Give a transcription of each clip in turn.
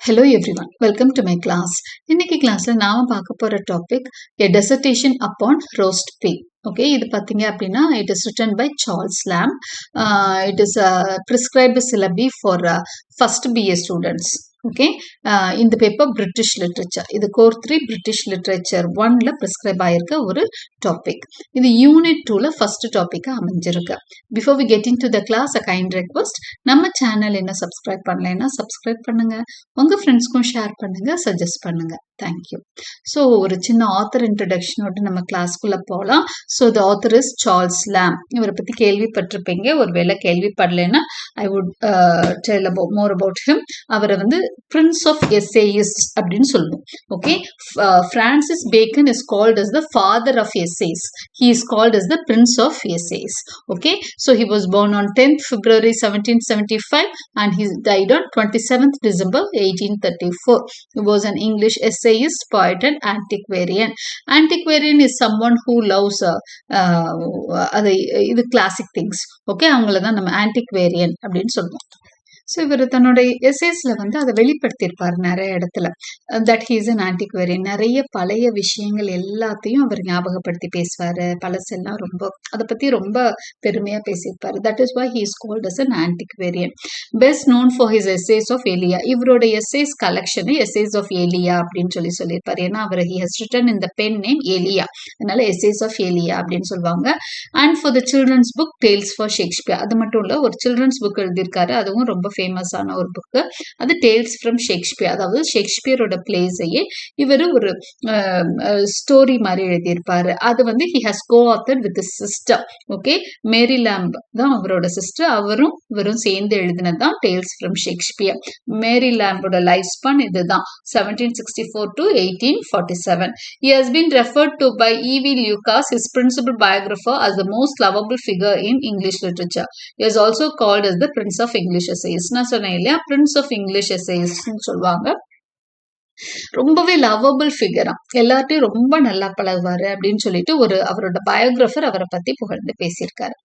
Hello everyone welcome to my class இன்னைக்கு கிளாஸ்ல நாம பார்க்க போற topic a dissertation upon roast pig. Okay இது பார்த்தீங்க அப்படின்னா it is written by Charles Lamb it is prescribed syllabi for first BA students okay இந்த paper British literature இது கோர் த்ரீ பிரிட்டிஷ் லிட்ரேச்சர் ஒன்ல ப்ரிஸ்கிரைப் ஆயிருக்க ஒரு டாபிக் இது unit டூல ஃபர்ஸ்ட் டாபிக்காக அமைஞ்சிருக்கு. Before we getting to the class a kind request நம்ம சேனல் என்ன சப்ஸ்கிரைப் பண்ணலைன்னா சப்ஸ்கிரைப் பண்ணுங்க. உங்க ஃப்ரெண்ட்ஸ்க்கும் ஷேர் பண்ணுங்க சஜஸ்ட் பண்ணுங்க. தேங்க்யூ ஸோ ஒரு சின்ன ஆத்தர் இன்ட்ரடக்ஷனோட நம்ம கிளாஸ்க்குள்ள போகலாம் so the author is Charles Lamb இவரை பத்தி கேள்விப்பட்டிருப்பீங்க. ஒருவேளை கேள்விப்படலைன்னா I would tell about more about him அவரை வந்து பிரின்ஸ் ஆஃப் எஸ்ஏஇஸ் அப்படின்னு சொல்லுவோம் okay Francis Bacon is called as the father of essays he is called as the prince of essays okay so he was born on 10th February 1775 and he died on 27th December 1834. He was an English essayist, poet and antiquarian. Antiquarian is someone who loves uh, uh, அதை இது classic things okay அவங்கள தான் நம்ம ஆன்டிக்வேரியன் அப்படின்னு சொல்லுவோம் so இவர் தன்னுடைய எஸ்ஏஸ்ல வந்து அதை வெளிப்படுத்தியிருப்பார் நிறைய இடத்துல. தட் ஹீஸ் அன் ஆன்டிக்வரி நிறைய பழைய விஷயங்கள் எல்லாத்தையும் அவர் ஞாபகப்படுத்தி பேசுவார். பழசெல்லாம் ரொம்ப அதை பற்றி ரொம்ப பெருமையாக பேசியிருப்பார். That is why he's called as an antiquarian best known for his essays of Elia இவரோட essays collection essays of Elia அப்படின்னு சொல்லி சொல்லியிருப்பார். ஏன்னா அவர் ஹி ஹஸ் ரிட்டன் இந்த பென் நேம் ஏலியா அதனால எஸ்ஏஸ் ஆஃப் ஏலியா அப்படின்னு சொல்லுவாங்க. And for the children's book tales for Shakespeare அது மட்டும் இல்லை ஒரு சில்ட்ரன்ஸ் புக் எழுதியிருக்காரு. அதுவும் ரொம்ப ஃபேமஸான ஒரு புக்கு அது டேல்ஸ் ஃப்ரம் ஷேக்ஸ்பியர் அதாவது ஷேக்ஸ்பியரோட பிளேஸையே இவர் ஒரு ஸ்டோரி மாதிரி எழுதியிருப்பாரு. அது வந்து he has coauthor with sister okay Mary Lamb தான் அவரோட சிஸ்டர் அவரும் இவரும் சேர்ந்து எழுதினது தான் டேல்ஸ் ஃப்ரம் ஷேக்ஸ்பியர் மேரி லேம்போட லைஃப் ஸ்பான் இதுதான் seventeen sixty four to eighteen forty seven he has been referred to by E V Lucas his principal biographer as the most lovable figure in English literature is also called as the prince of English English நான் சொன்னேன் இல்லையா? Prince of English எஸ்ஐஸ்ன்னு சொல்லுவாங்க. ரொம்பவே lovable ஃபிகரா எல்லார்ட்டையும் ரொம்ப நல்லா பழகுவாரு அப்படின்னு சொல்லிட்டு ஒரு அவரோட பயோகிராஃபர் அவரை பத்தி புகழ்ந்து பேசியிருக்காரு.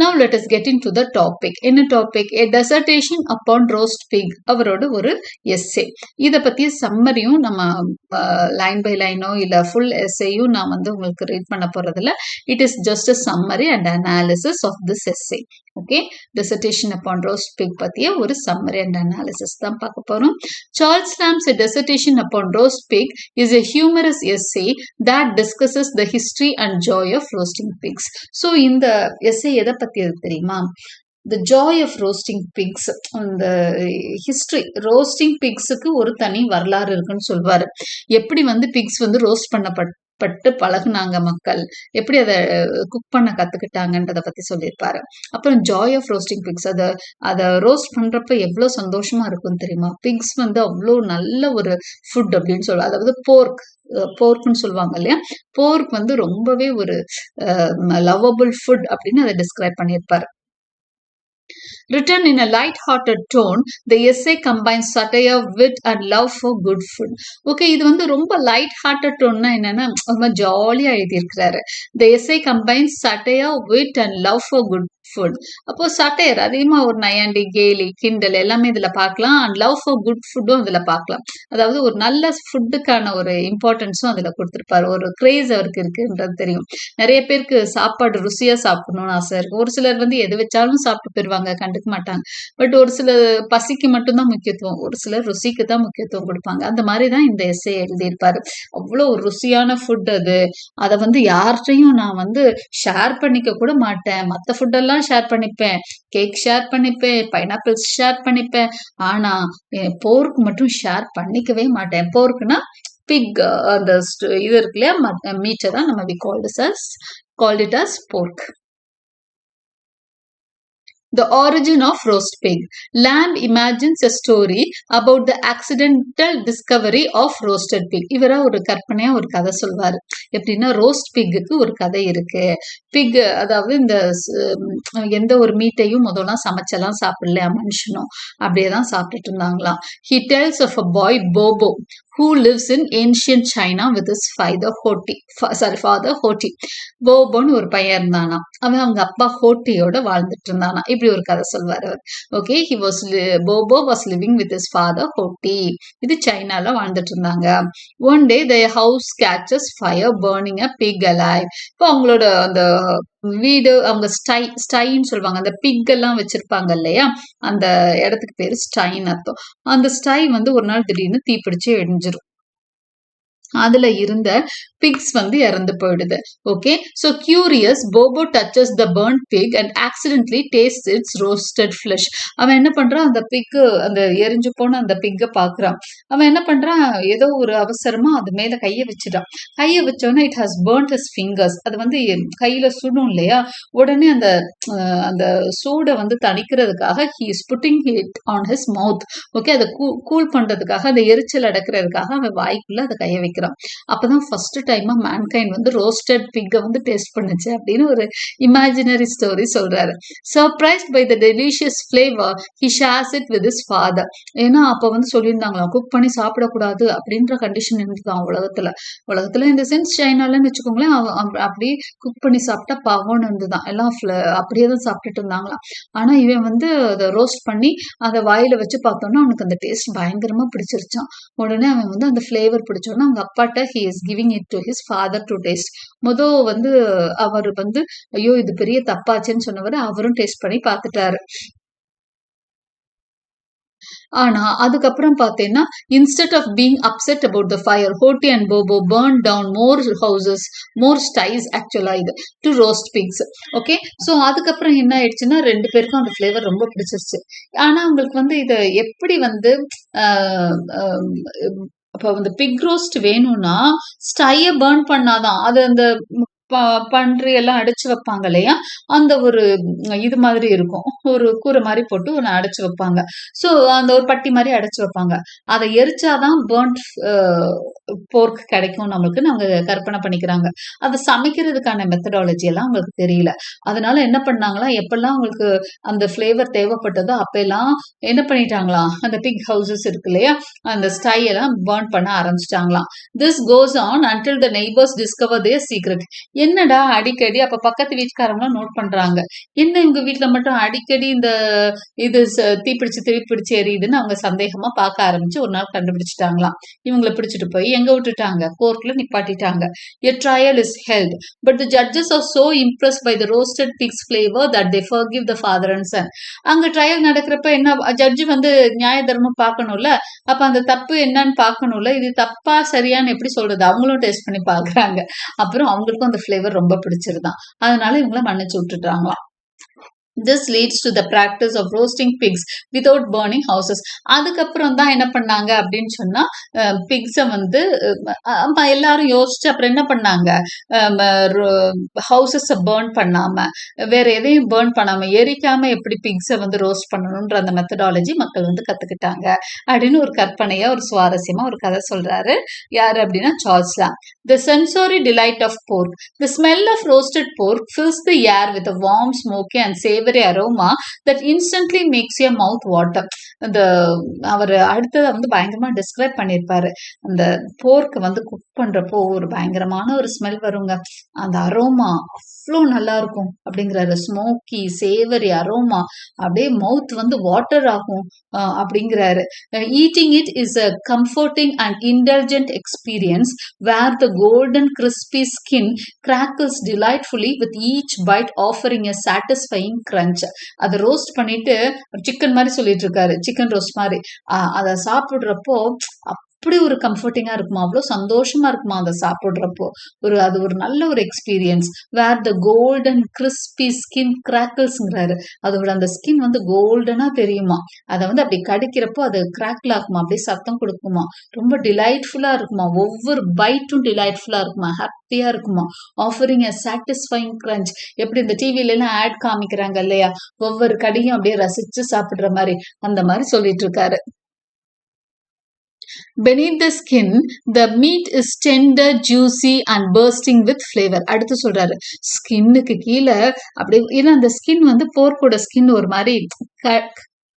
Now let us get into the topic என்ன topic a dissertation upon roast pig அவரோட ஒரு எஸ்ஏ இதை பத்தி சம்மரியும் நம்ம லைன் பை லைனோ இல்ல ஃபுல் எஸ்ஏயும் நான் வந்து உங்களுக்கு ரீட் பண்ண போறதில்ல. It is just a summary and analysis of this essay okay dissertation upon roast pig பத்திய ஒரு சம்மரி அண்ட் அனாலிசிஸ் தான் பார்க்க போறோம். Charles Lamb's dissertation upon roast pig is a humorous essay that discusses the history and joy of roasting pigs so இந்த essay எதை பத்தி தெரியுமா? The joy of roasting pigs அந்த ஹிஸ்ட்ரி ரோஸ்டிங் பிக்ஸுக்கு ஒரு தனி வரலாறு இருக்குன்னு சொல்வார். எப்படி வந்து பிக்ஸ் வந்து ரோஸ்ட் பண்ணப்பட் பட்டு பழகுனாங்க மக்கள். எப்படி அதை குக் பண்ண கத்துக்கிட்டாங்கன்றத பத்தி சொல்லியிருப்பாரு. அப்புறம் ஜாய் ஆஃப் ரோஸ்டிங் பிக்ஸ் அதை அதை ரோஸ்ட் பண்றப்ப எவ்வளவு சந்தோஷமா இருக்கும் தெரியுமா? பிக்ஸ் வந்து அவ்வளோ நல்ல ஒரு ஃபுட் அப்படின்னு சொல்லுவாங்க. அதாவது போர்க் போர்க்னு சொல்லுவாங்க இல்லையா? போர்க் வந்து ரொம்பவே ஒரு லவ்வபுள் ஃபுட் அப்படின்னு அதை டிஸ்கிரைப் பண்ணியிருப்பாரு. Written in a light-hearted tone, the essay combines satire, wit, and love for good food. Okay இது வந்து ரொம்ப லைட் ஹார்ட்டட் டோன்னா என்னன்னா ரொம்ப ஜாலியாக எழுதியிருக்கிறாரு the essay combines satire wit and love for good food அப்போ சட்டையர் அதிகமாக ஒரு நயாண்டி கேலி கிண்டல் எல்லாமே இதில் பார்க்கலாம். அண்ட் லவ் ஃபார் குட் ஃபுட்டும் இதில் பார்க்கலாம். அதாவது ஒரு நல்ல ஃபுட்டுக்கான ஒரு இம்பார்ட்டன்ஸும் அதில் கொடுத்துருப்பாரு. ஒரு கிரேஸ் அவருக்கு இருக்குன்றது தெரியும். நிறைய பேருக்கு சாப்பாடு ருசியா சாப்பிடணும்னு ஆசை இருக்கு. ஒரு சிலர் வந்து எது வச்சாலும் சாப்பிட்டு போயிடுவாங்க கண்டுக்க மாட்டாங்க. பட் ஒரு சில பசிக்கு மட்டும்தான் முக்கியத்துவம். ஒரு சிலர் ருசிக்கு தான் முக்கியத்துவம் கொடுப்பாங்க. அந்த மாதிரி தான் இந்த எஸ்ஏ எழுதியிருப்பாரு. அவ்வளோ ஒரு ருசியான ஃபுட் அது. அதை வந்து யார்கிட்டையும் நான் வந்து ஷேர் பண்ணிக்க கூட மாட்டேன். மற்ற ஃபுட்டெல்லாம் ஷேர் பண்ணிப்பேன். கேக் ஷேர் பண்ணிப்பேன் பைனாப்பிள்ஸ் ஷேர் பண்ணிப்பேன். ஆனா போர்க் மட்டும் ஷேர் பண்ணிக்கவே மாட்டேன். போர்க்குனா பிக் அந்த இது இருக்கு இல்லையா? மீட்டை தான் நம்ம we called as called it as pork The origin of roast pig. Lamb imagines a story about the accidental discovery of roasted pig. இவரா ஒரு கற்பனையா ஒரு கதை சொல்வாரு. எப்படின்னா ரோஸ்ட் பிக்குக்கு ஒரு கதை இருக்கு. பிக் அதாவது இந்த எந்த ஒரு மீட்டையும் முதல்ல சமைச்செல்லாம் சாப்பிடலையா மனுஷனும். அப்படியே தான் சாப்பிட்டுட்டு இருந்தாங்களாம். He tells of a boy Bobo who lives in ancient China with his father Hoti. Sorry father Hoti போபோன்னு ஒரு பையன் இருந்தானா? அவன் அவங்க அப்பா ஹோட்டியோட வாழ்ந்துட்டு இருந்தானா? இப்படி இப்படி ஒரு கதை சொல்வார் அவர். Okay he was Bobo was living with his father Hoti இது சைனால வாழ்ந்துட்டு இருந்தாங்க. One day the house catches fire burning a pig alive இப்போ அவங்களோட அந்த வீடு அவங்க ஸ்டை ஸ்டைன்னு சொல்லுவாங்க. அந்த பிக் எல்லாம் வச்சிருப்பாங்க இல்லையா? அந்த இடத்துக்கு பேரு ஸ்டைன் அர்த்தம். அந்த ஸ்டை வந்து ஒரு நாள் திடீர்னு தீப்பிடிச்சு எரிஞ்சிரும். அதுல இருந்த பிக்ஸ் வந்து இறந்து போயிடுது. Okay so curious Bobo touches the burnt pig and accidentally taste its roasted flesh அவன் என்ன பண்றான்? அந்த பிக்கு அந்த எரிஞ்சு போன அந்த பிக்கை பாக்குறான் அவன் என்ன பண்றான்? ஏதோ ஒரு அவசரமா அது மேல கையை வச்சுட்டான். கையை வச்சோன்னா it has burnt his fingers அது வந்து கையில சுடும் இல்லையா? உடனே அந்த அந்த சூடை வந்து தணிக்கிறதுக்காக he is putting it on his mouth okay அதை கூ கூல் பண்றதுக்காக அந்த எரிச்சல் அடக்கிறதுக்காக அவன் வாய்க்குள்ள அதை கையை வைக்கிறான். அப்பதான் ஃபர்ஸ்ட் டைமா மேன்கைண்ட் வந்து ரோஸ்டட் பிக்கை வந்து டேஸ்ட் பண்ணுச்சு அப்படின்னு ஒரு இமேஜினரி ஸ்டோரி சொல்றாரு. Surprised by the delicious flavour he shares it with his father ஏன்னா அப்ப வந்து சொல்லியிருந்தாங்களா குக் பண்ணி சாப்பிடக்கூடாது அப்படின்ற கண்டிஷன் இருந்துதான் உலகத்துல. உலகத்துல இந்த சென்ஸ் சைனாலன்னு வச்சுக்கோங்களேன் அப்படி அப்படியே குக் பண்ணி சாப்பிட்டா பாவம்னு இருந்துதான். எல்லாம் அப்படியே தான் சாப்பிட்டுட்டு இருந்தாங்களாம். ஆனா இவன் வந்து அதை ரோஸ்ட் பண்ணி அதை வாயில வச்சு பார்த்தோன்னா அவனுக்கு அந்த டேஸ்ட் பயங்கரமா பிடிச்சிருச்சான் உடனே அவன் வந்து அந்த ஃபிளேவர் பிடிச்சோன்னா அவங்க அப்பாட்ட he is giving it to his father to taste மொத வந்து அவர் வந்து ஐயோ இது பெரிய தப்பாச்சுன்னு சொன்னவர் அவரும் டேஸ்ட் பண்ணி பார்த்துட்டாரு. ஆனா அதுக்கப்புறம் பார்த்தீங்கன்னா instead of being upset about the fire Hoti and Bobo burn down more houses more sties ஆக்சுவலா இது to roast pigs okay so அதுக்கப்புறம் என்ன ஆயிடுச்சுன்னா ரெண்டு பேருக்கும் அந்த ஃப்ளேவர் ரொம்ப பிடிச்சிருச்சு. ஆனா அவங்களுக்கு வந்து இதை எப்படி வந்து இப்போ அப்போ வந்து பிக் ரோஸ்ட் வேணும்னா ஸ்டையை பேர்ன் பண்ணாதான் அது அந்த பன்றி எல்லாம் அடைச்சு வைப்பாங்க இல்லையா? அந்த ஒரு இது மாதிரி இருக்கும். ஒரு கூரை மாதிரி போட்டு ஒன்று அடைச்சு வைப்பாங்க. ஸோ அந்த ஒரு பட்டி மாதிரி அடைச்சு வைப்பாங்க. அதை எரிச்சாதான் பேர்ன்ட் போர்க் கிடைக்கும் நம்மளுக்கு. நாங்க கற்பனை பண்ணிக்கிறாங்க. அதை சமைக்கிறதுக்கான மெத்தடாலஜி எல்லாம் அவங்களுக்கு தெரியல. அதனால என்ன பண்ணாங்களா? எப்பெல்லாம் அவங்களுக்கு அந்த ஃப்ளேவர் தேவைப்பட்டதோ அப்பெல்லாம் என்ன பண்ணிட்டாங்களாம்? அந்த பிக் ஹவுசஸ் இருக்கு இல்லையா? அந்த ஸ்டை எல்லாம் பேர்ன் பண்ண ஆரம்பிச்சிட்டாங்களாம். This goes on until the neighbours discover their secret என்னடா அடிக்கடி? அப்ப பக்கத்து வீட்டுக்காரங்களும் நோட் பண்றாங்க. என்ன இவங்க வீட்ல மட்டும் அடிக்கடி இந்த இது ச- தீப்பிடிச்சு தீப்பிடிச்சு எரியுதுன்னு அவங்க சந்தேகமா பார்க்க ஆரம்பிச்சு ஒரு நாள் கண்டுபிடிச்சிட்டாங்களாம். இவங்களை பிடிச்சிட்டு போய் எங்க விட்டுட்டாங்க? கோர்ட்ல நிப்பாட்டிட்டாங்க. A trial is held but the judges are so impress by the roasted pigs flavour that they forgive the father and son அங்க ட்ரையல் நடக்கிறப்ப என்ன ஜட்ஜு வந்து நியாய தர்மம் பார்க்கணும்ல? அப்ப அந்த தப்பு என்னன்னு பார்க்கணும்ல? இது தப்பா சரியான்னு எப்படி சொல்றது? அவங்களும் டெஸ்ட் பண்ணி பாக்குறாங்க அப்புறம் அவங்களுக்கும் அந்த ஃப்ளேவர் ரொம்ப பிடிச்சிருதான். அதனால இவங்கள மன்னிச்சு விட்டுட்டாங்களாம். This leads to the practice of roasting pigs without burning houses அதுக்கப்புறம் தான் என்ன பண்ணாங்க அப்படின்னு சொன்னா பிக்ஸை வந்து எல்லாரும் யோசிச்சு அப்புறம் என்ன பண்ணாங்க? ஹவுசஸை பேர்ன் பண்ணாம வேற எதையும் பேர்ன் பண்ணாம எரிக்காம எப்படி பிக்ஸை வந்து ரோஸ்ட் பண்ணணும்ன்ற அந்த மெத்தடாலஜி மக்கள் வந்து கத்துக்கிட்டாங்க அப்படின்னு ஒரு கற்பனையா ஒரு சுவாரஸ்யமா ஒரு கதை சொல்றாரு. யாரு அப்படின்னா சார்ல்ஸ்லாம் த sensory delight of pork the smell of roasted pork fills the air with warm smoky and savoury aroma that instantly makes a mouth water அந்த அவர் அடுத்ததை வந்து பயங்கரமா டிஸ்கிரைப் பண்ணியிருப்பாரு அந்த போர்க்கு வந்து குக் பண்றப்போ ஒரு பயங்கரமான ஒரு ஸ்மெல் வருங்க. அந்த அரோமா அவ்வளோ நல்லா இருக்கும் அப்படிங்கிறாரு. ஸ்மோக்கி சேவரி அரோமா அப்படியே மவுத் வந்து வாட்டர் ஆகும் அப்படிங்கிறாரு. Eating it is a comforting and intelligent experience where the golden crispy skin crackles delightfully with each bite offering a satisfying crunch அதை ரோஸ்ட் பண்ணிட்டு சிக்கன் மாதிரி சொல்லிட்டு இருக்காரு. சிக்கன் ரோஸ்ட் மாதிரி. அதை சாப்பிடுறப்போ அப்படி ஒரு கம்ஃபர்டிங்காக இருக்குமா? அவ்வளோ சந்தோஷமா இருக்குமா அதை சாப்பிட்றப்போ? ஒரு அது ஒரு நல்ல ஒரு experience where the golden crispy skin கிராக்கிள்ஸுங்கிறாரு அதோட அந்த ஸ்கின் வந்து கோல்டனாக தெரியுமா? அதை வந்து அப்படி கடிக்கிறப்போ அது கிராக்கிள் ஆகுமா? அப்படியே சத்தம் கொடுக்குமா? ரொம்ப டிலைட்ஃபுல்லாக இருக்குமா? ஒவ்வொரு பைட்டும் டிலைட்ஃபுல்லாக இருக்குமா? ஹாப்பியாக இருக்குமா? ஆஃபரிங் அ சாட்டிஸ்ஃபைங் க்ரன்ச் எப்படி இந்த டிவிலலாம் எல்லாம் ஆட் காமிக்கிறாங்க இல்லையா? ஒவ்வொரு கடியும் அப்படியே ரசித்து சாப்பிட்ற மாதிரி. அந்த மாதிரி சொல்லிட்டு இருக்காரு. Beneath the skin the meat is tender juicy and bursting with flavour அடுத்து சொல்றாரு ஸ்கின்னுக்கு கீழே அப்படி ஏன்னா அந்த ஸ்கின் வந்து போர்க்கோட ஸ்கின் ஒரு மாதிரி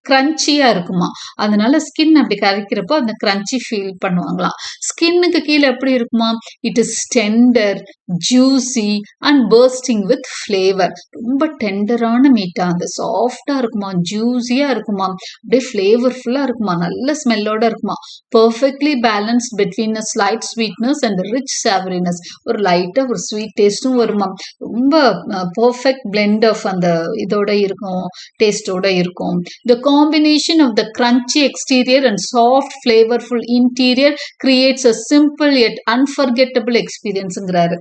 கிரன்ச்சியாக இருக்குமா? அதனால ஸ்கின் அப்படி கரைக்கிறப்போ அந்த கிரன்ச்சி ஃபீல் பண்ணுவாங்களாம். ஸ்கின்னுக்கு கீழே எப்படி இருக்குமா? It is tender juicy and bursting with flavour ரொம்ப டெண்டரான மீட்டா அந்த சாஃப்டாக இருக்குமா? ஜூஸியா இருக்குமா? அப்படியே ஃப்ளேவர்ஃபுல்லா இருக்குமா? நல்ல ஸ்மெல்லோட இருக்குமா? Perfectly balance between a slight sweetness and rich savouriness ஒரு லைட்டாக ஒரு ஸ்வீட் டேஸ்ட்டும் வருமா ரொம்ப பர்ஃபெக்ட் பிளெண்ட் ஆஃப் அந்த இதோட இருக்கும் டேஸ்டோட இருக்கும். The combination of the crunchy exterior and soft flavorful interior creates a simple yet unforgettable எக்ஸ்பீரியன்ஸுங்கிறாரு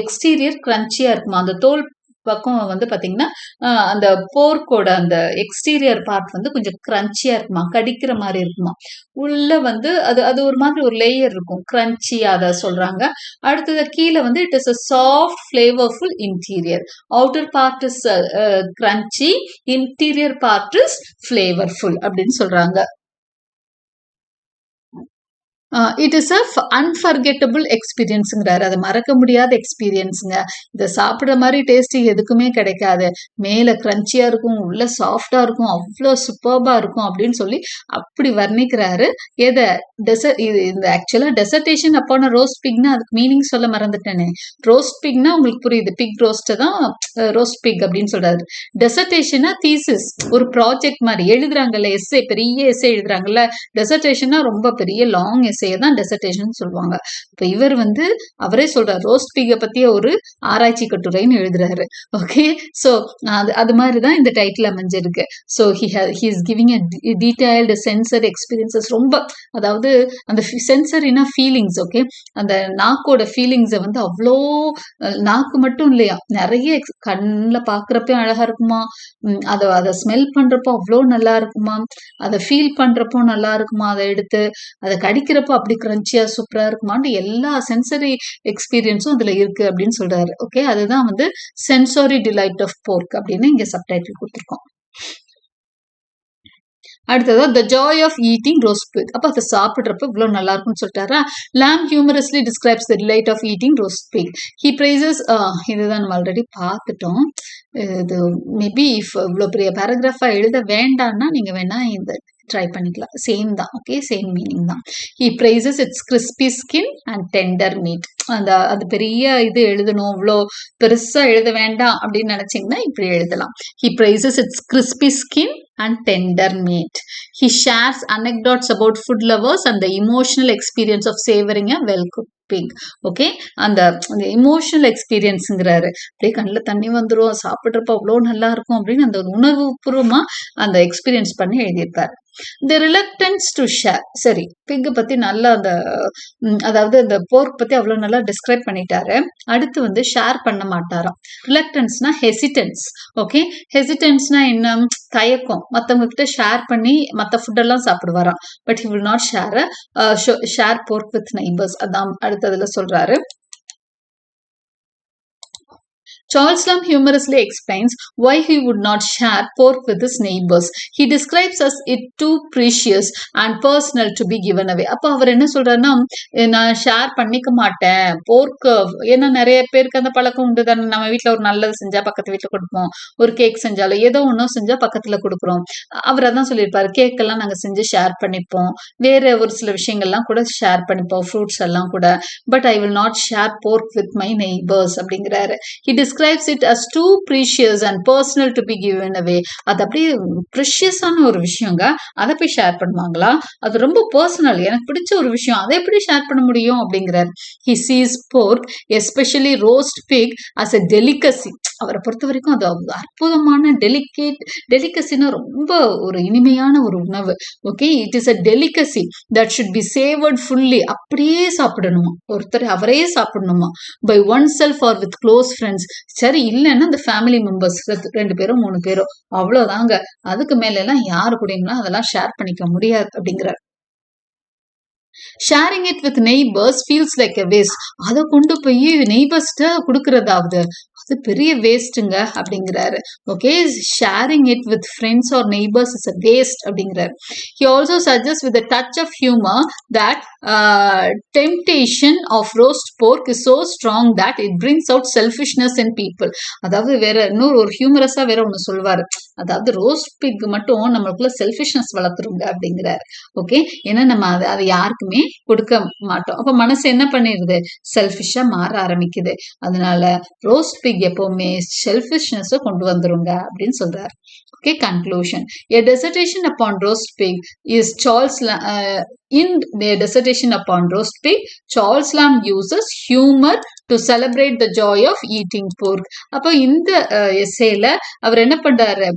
எக்ஸ்டீரியர் கிரன்ச்சியா இருக்குமா? அந்த தோல் பக்கம் வந்து பார்த்தீங்கன்னா அந்த போர்க்கோட அந்த எக்ஸ்டீரியர் பார்ட் வந்து கொஞ்சம் க்ரன்ச்சியாக இருக்குமா? கடிக்கிற மாதிரி இருக்குமா? உள்ளே வந்து அது அது ஒரு மாதிரி ஒரு லேயர் இருக்கும். கிரன்ச்சி அதை சொல்கிறாங்க அடுத்தது கீழே வந்து it is a soft flavourful interior outer part is crunchy interior part is flavourful அப்படின்னு சொல்கிறாங்க இட் இஸ் அ அன்ஃபர்கெட்டபிள் எக்ஸ்பீரியன்ஸுங்கிறாரு அது மறக்க முடியாத எக்ஸ்பீரியன்ஸுங்க இதை சாப்பிட்ற மாதிரி டேஸ்ட்டு எதுக்குமே கிடைக்காது. மேலே க்ரன்ச்சியாக இருக்கும் உள்ள சாஃப்டாக இருக்கும் அவ்வளோ சூப்பர்பாக இருக்கும் அப்படின்னு சொல்லி அப்படி வர்ணிக்கிறாரு. எதை? டெசர்ட் இது இந்த ஆக்சுவலாக டெசர்டேஷன் அப்பான ரோஸ்ட் பிக்னா அதுக்கு மீனிங் சொல்ல மறந்துட்டேனே. ரோஸ்ட் பிக்னா உங்களுக்கு புரியுது. பிக் ரோஸ்ட்டை தான் ரோஸ்ட் பிக் அப்படின்னு சொல்கிறாரு டெசர்டேஷனா தீசிஸ் ஒரு ப்ராஜெக்ட் மாதிரி. எழுதுறாங்கல்ல எஸ்ஏ பெரிய எஸ்ஏ எழுதுறாங்கல்ல. டெசர்டேஷனா ரொம்ப பெரிய லாங் செய்ய தான் டெசர்டேஷன் சொல்லுவாங்க. இப்போ இவர் வந்து அவரே சொல்றார் ரோஸ்ட் பிகை பத்திய ஒரு ஆராய்ச்சி கட்டுரைன்னு எழுதுறாரு. ஓகே ஸோ அது அது மாதிரி தான் இந்த டைட்டில் அமைஞ்சிருக்கு. So he he is giving a detailed sensor experiences ரொம்ப அதாவது அந்த சென்சரினா ஃபீலிங்ஸ் ஓகே அந்த நாக்கோட ஃபீலிங்ஸை வந்து அவ்வளோ நாக்கு மட்டும் இல்லையா? நிறைய கண்ணில் பார்க்குறப்ப அழகா இருக்குமா? அதை அதை ஸ்மெல் பண்றப்போ அவ்வளோ நல்லா இருக்குமா? அதை ஃபீல் பண்றப்போ நல்லா இருக்குமா? அதை எடுத்து அதை கடிக்கிறப்போ அப்படி கிரன்ச்சியா சூப்பரா இருக்குமான்னு எல்லா சென்சரி எக்ஸ்பீரியன்ஸும் இதுல இருக்கு அப்படின்னு சொல்றாரு. ஓகே அதுதான் வந்து சென்சாரி டிலைட் ஆஃப் போர்க் அப்படின்னு இங்க சப்டைட்டில் கொடுத்துருக்கோம். அடுத்தது the joy of eating roast pig அப்போ அதை சாப்பிட்றப்ப இவ்வளோ நல்லா இருக்கும்னு சொல்லிட்டாரா Lamb humorously describes the delight of eating roast pig he praises இதுதான் நம்ம ஆல்ரெடி பார்த்துட்டோம். இது மேபி இஃப் இவ்வளோ பெரிய பேராகிராஃபாக எழுத வேண்டாம்னா நீங்கள் வேணா இந்த ட்ரை பண்ணிக்கலாம். சேம் தான் ஓகே சேம் மீனிங் தான். He praises its crispy skin and tender meat அந்த அது பெரிய இது எழுதணும். இவ்வளோ பெருசாக எழுத வேண்டாம் அப்படின்னு நினச்சிங்கன்னா இப்படி எழுதலாம். He praises its crispy skin and tender meat he shares anecdotes about food lovers அந்த emotional experience of savouring a well well okay அந்த அந்த இமோஷனல் எக்ஸ்பீரியன்ஸுங்கிறாரு அப்படியே கண்ணில் தண்ணி வந்துடும் சாப்பிட்றப்ப அவ்வளோ நல்லா இருக்கும் அப்படின்னு அந்த ஒரு உணர்வுபூர்வமாக அந்த எக்ஸ்பீரியன்ஸ் பண்ணி எழுதியிருப்பார். தி ரிலக்டன்ஸ் டு ஷேர் சரி பிக்கு பற்றி நல்லா அந்த அதாவது அந்த போர்க் பற்றி அவ்வளோ நல்லா டிஸ்கிரைப் பண்ணிட்டாரு. அடுத்து வந்து ஷேர் பண்ண மாட்டாராம். ரிலக்டன்ஸ்னா ஹெசிடன்ஸ் ஓகே ஹெசிடன்ஸ்னா என்ன? தயக்கம். மற்றவங்க கிட்ட ஷேர் பண்ணி மற்ற ஃபுட்டெல்லாம் சாப்பிடுவாராம். But he will not share share pork with neighbours அதான் அடுத்ததுல சொல்றாரு. Charles Lamb humorously explains why he would not share pork with his neighbors. He describes as it too precious and personal to be given away. அப்போ அவர் என்ன சொல்றாருன்னா நான் share பண்ணிக்க மாட்டேன். போர்க் ஏன்னா நிறைய பேருக்கு அந்த பழக்கம் உண்டு தானே. நம்ம வீட்டில் ஒரு நல்லது செஞ்சா பக்கத்து வீட்டில் கொடுப்போம். ஒரு கேக் செஞ்சாலும் ஏதோ ஒன்றும் செஞ்சா பக்கத்தில் கொடுக்குறோம். அவர் அதான் சொல்லியிருப்பாரு. கேக் எல்லாம் நாங்கள் செஞ்சு ஷேர் பண்ணிப்போம். வேற ஒரு சில விஷயங்கள்லாம் கூட ஷேர் பண்ணிப்போம். ஃப்ரூட்ஸ் எல்லாம் கூட. But I will not share pork with my neighbours அப்படிங்கிறாரு. He describes it as too precious and personal to be given away அது அப்படியே ப்ரிஷியஸான ஒரு விஷயங்க. அதை போய் ஷேர் பண்ணுவாங்களா? அது ரொம்ப பர்சனல் எனக்கு பிடிச்ச ஒரு விஷயம். அதை எப்படி ஷேர் பண்ண முடியும் அப்படிங்கிறார். He sees pork especially roast pig as a delicacy அவரை பொறுத்த வரைக்கும் அது அற்புதமான டெலிகேட் டெலிகசினா ரொம்ப ஒரு இனிமையான ஒரு உணவு. Okay it is a delicacy that should be savoured fully அப்படியே சாப்பிடணுமா? ஒருத்தர் அவரே சாப்பிடணுமா? By oneself or with close friends சரி இல்லைன்னா அந்த ஃபேமிலி மெம்பர்ஸ் ரெண்டு பேரும் மூணு பேரும் அவ்வளோதாங்க. அதுக்கு மேல எல்லாம் யாரு கூடயும்லாம் அதெல்லாம் ஷேர் பண்ணிக்க முடியாது அப்படிங்கிறார். Sharing it with neighbours feels like a waste அதை கொண்டு போய் நெய்பர்ஸ்ட கொடுக்கறதாவது? இது பெரிய வேஸ்ட்டுங்க அப்படிங்கிறாரு. Okay sharing it with friends or neighbours is a waste அப்படிங்கிறாரு. He also suggest with touch of humour that temptation of roast pork is so strong that it brings out selfishness in people அதாவது வேற இன்னொரு ஒரு ஹியூமரஸா வேற ஒன்று சொல்வார். அதாவது roast big மட்டும் நம்மளுக்குள்ள செல்ஃபிஷ்னஸ் வளர்த்துருங்க அப்படிங்கிறாரு. ஓகே ஏன்னா நம்ம அதை அதை யாருக்குமே கொடுக்க மாட்டோம். அப்போ மனசு என்ன பண்ணிடுது செல்ஃபிஷாக மாற ஆரம்பிக்குது. அதனால ரோஸ்ட் பிக் எப்பவுமே செல்ஃபிஷ்னஸை கொண்டு வந்துருங்க அப்படின்னு சொல்றாரு okay conclusion a dissertation upon roast pig is Charles in dissertation upon roast pig Charles Lamb uses humour to celebrate the joy of eating pork அப்போ இந்த எஸ்ஸேல அவர் என்ன பண்றாரு?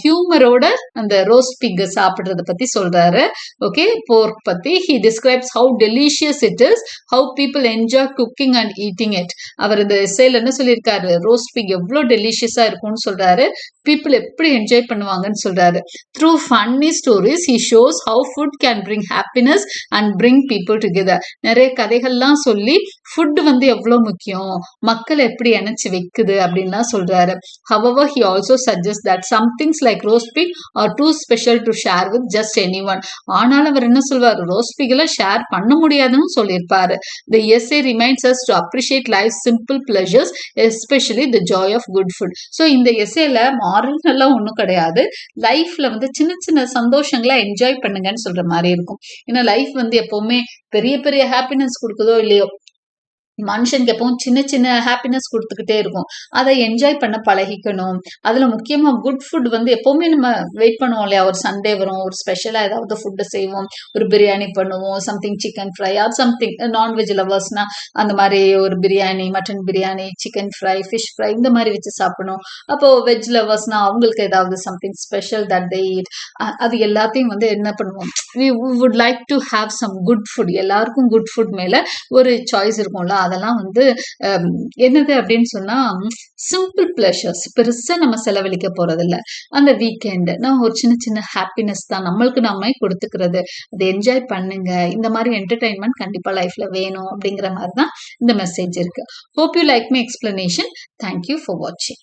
ஹியூமரோட அந்த ரோஸ்ட் பிக் சாப்பிடுறத பத்தி சொல்றாரு. ஓகே போர்க் பத்தி. He describes how delicious it is how people enjoy cooking and eating it அவர் இந்த எஸ்ஸேல என்ன சொல்லியிருக்காரு? ரோஸ்ட் பிக் எவ்வளோ டெலிஷியஸா இருக்கும்னு சொல்றாரு. பீப்புள் எப்படி என்ஜாய் பண்ணுவாங்கன்னு சொல்றாரு. Through funny stories he shows how food can bring happiness and bring people together நிறைய கதைகள்லாம் சொல்லி ஃபுட் வந்து எவ்வளோ முக்கியம்? மக்கள் எப்படி இணைச்சு வைக்குது அப்படின்லாம் சொல்றாரு. However he also suggest that somethings like roast pig are too special to share with just anyone ஆனாலும் அவர் என்ன சொல்வார்? ரோஸ்ட் ஷேர் பண்ண முடியாதுன்னு சொல்லியிருப்பாரு. The essay reminds us to appreciate life simple pleasures especially the joy of good food so இந்த எஸ்ஏல moral எல்லாம் ஒன்றும் கிடையாது. லைஃப்ல வந்து சின்ன சின்ன சந்தோஷங்களை என்ஜாய் பண்ணுங்கன்னு சொல்ற மாதிரி இருக்கும். ஏன்னா லைஃப் வந்து எப்பவுமே பெரிய பெரிய ஹாப்பினஸ் கொடுக்குதோ இல்லையோ மனுஷனுக்கு எப்பவும் சின்ன சின்ன ஹாப்பினஸ் கொடுத்துக்கிட்டே இருக்கும். அதை என்ஜாய் பண்ண பழகிக்கணும். அதுல முக்கியமா குட் ஃபுட் வந்து எப்பவுமே நம்ம வெயிட் பண்ணுவோம் இல்லையா? ஒரு சண்டே வரும் ஒரு ஸ்பெஷலா ஏதாவது ஃபுட்டு செய்வோம். ஒரு பிரியாணி பண்ணுவோம் something chicken fry or something non veg லவர்ஸ்னா அந்த மாதிரி ஒரு biryani mutton biryani chicken fry fish fry இந்த மாதிரி வச்சு சாப்பிடணும். அப்போ வெஜ் லவர்ஸ்னா அவங்களுக்கு ஏதாவது something special that they eat அது எல்லாத்தையும் வந்து என்ன பண்ணுவோம்? We would like to have some good food எல்லாருக்கும் குட் ஃபுட் மேல ஒரு சாய்ஸ் இருக்கும்ல அதெல்லாம் வந்து என்னது அப்படின்னு சொன்னா சிம்பிள் பிளஷர்ஸ் பெருசா நம்ம செலவழிக்க போறதில்ல. அந்த வீக்கெண்டு நம்ம ஒரு சின்ன சின்ன ஹாப்பினஸ் தான் நம்மளுக்கு நாமே கொடுத்துக்கிறது. அதை என்ஜாய் பண்ணுங்க. இந்த மாதிரி என்டர்டைன்மெண்ட் கண்டிப்பா லைஃப்ல வேணும் அப்படிங்கிற மாதிரி தான் இந்த மெசேஜ் இருக்கு. Hope you like my explanation thank you for வாட்சிங்